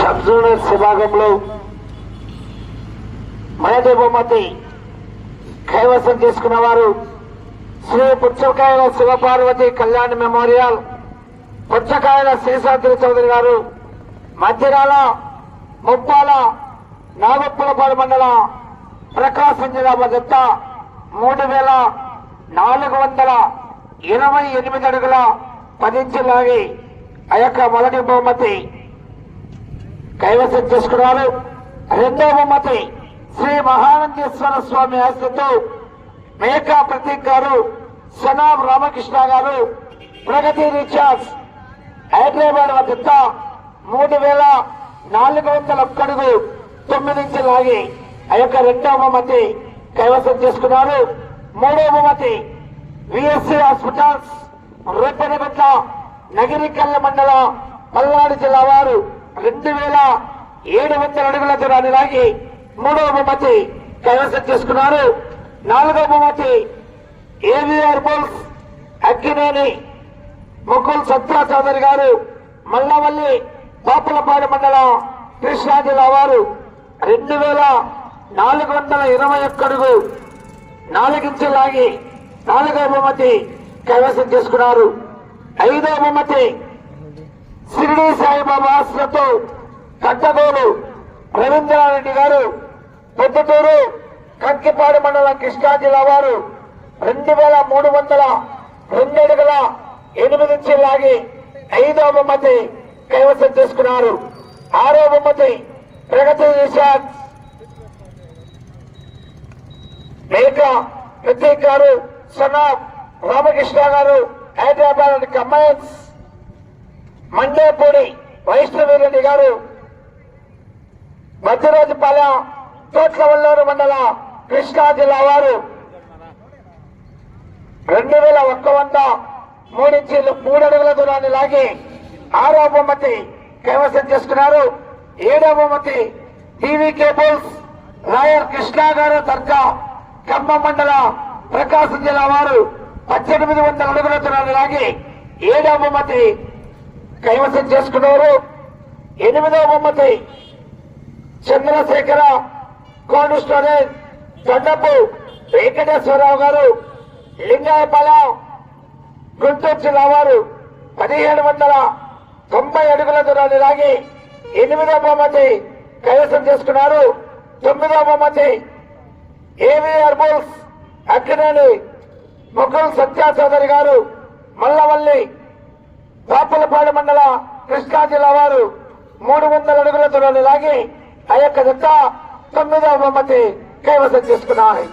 Sub juniors విభాగంలో మొదటి బహుమతి కైవసం చేసుకున్న వారు శ్రీ పుచ్చకాయల శివపార్వతి కళ్యాణ్ మెమోరియల్ పుచ్చకాయల శేషాద్రి చౌదరి గారు మధ్యరాల ముప్పాల నాగప్పులపాడు మండల ప్రకాశం జిల్లా భద్రత మూడు వేల నాలుగు వందల ఇరవై ఎనిమిది అడుగుల పదించి లాగి ఆ యొక్క మొదటి బహుమతి కైవసం చేసుకున్నారు రెండవ మతి శ్రీ మహానందేశ్వర స్వామి ఆస్తితో మేకా ప్రతీక్ గారు సనాం రామకృష్ణ గారు ప్రగతి రీఛార్జ్ హైదరాబాద్ వద్ద మూడు వేల నాలుగు వందల ఒక్కడుగు తొమ్మిది నుంచి లాగి ఆ యొక్క రెండవ బహుమతి కైవసం చేసుకున్నారు. మూడవ బహుమతి విఎస్సి హాస్పిటల్స్ రేపనగుట్ల నగిరికల్ల మండల పల్నాడు జిల్లా వారు రెండు వేల ఏడు వందల అడుగుల దూరాన్ని లాగి మూడవ బహుమతి కైవసం చేసుకున్నారు. నాలుగవ బహుమతి ఏవిఆర్ బుల్స్ అక్కినేని ముకుల్ సత్యా చౌదరి గారు మల్లవల్లి పాపులపాడు మండల కృష్ణా జిల్లా వారు రెండు వేల నాలుగు వందల ఇరవై ఒక్క అడుగు నాలుగించి లాగి నాలుగవ బహుమతి కైవసం చేసుకున్నారు. ఐదవ బహుమతి షిరిడి సాయిబాబా ఆశ్రతో కట్టగోలు రవీంద్రారెడ్డి గారు పొద్దుటూరు కంకిపాడు మండలం కృష్ణా జిల్లా వారు రెండు వేల మూడు వందల రెండు అడుగుల ఎనిమిది నుంచి లాగి ఐదో బహుమతి కైవసం చేసుకున్నారు. ఆరో బహుమతి ప్రగతి నిషాద్. మేక ప్రతీక్ గారు సనాబ్ రామకృష్ణ గారు హైదరాబాద్ కమాండ్స్ మండేపూడి వైష్ణవీరెడ్డి గారు మధ్యరాజుపాలెం తోట్లవల్లూరు మండల కృష్ణా జిల్లా వారు. రెండు వేల ఒక్క వంద మూడించి మూడు అడుగుల దూరాన్ని లాగి ఆరో బహుమతి కైవసం చేసుకున్నారు. ఏడో బహుమతి టీవీ కేబుల్స్ రాయర్ కృష్ణా గారు దర్గా ఖమ్మం మండల ప్రకాశం జిల్లా వారు. పద్దెనిమిది వందల అడుగుల దూరాన్ని లాగి ఏడో బహుమతి కైవసం చేసుకున్నారు. ఎనిమిదవ బహుమతి చంద్రశేఖర కోల్డ్ స్టోరేజ్ దొండపు వెంకటేశ్వరరావు గారు లింగాయపాలెం గుంటూరు జిల్లా వారు పదిహేడు వందల తొంభై అడుగుల దూరాన్ని లాగి ఎనిమిదవ బహుమతి కైవసం చేసుకున్నారు. తొమ్మిదవ బహుమతి ఏవిఆర్ బుల్స్ అక్కినేని ముగ్గురు సత్యా చౌదరి గారు మల్లవల్లి పాపలపాడు మండల కృష్ణా జిల్లా వారు మూడు వందల అడుగుల దూరాన్ని లాగి ఆ యొక్క జత తొమ్మిదవ బహుమతి కైవసం చేసుకున్నారు.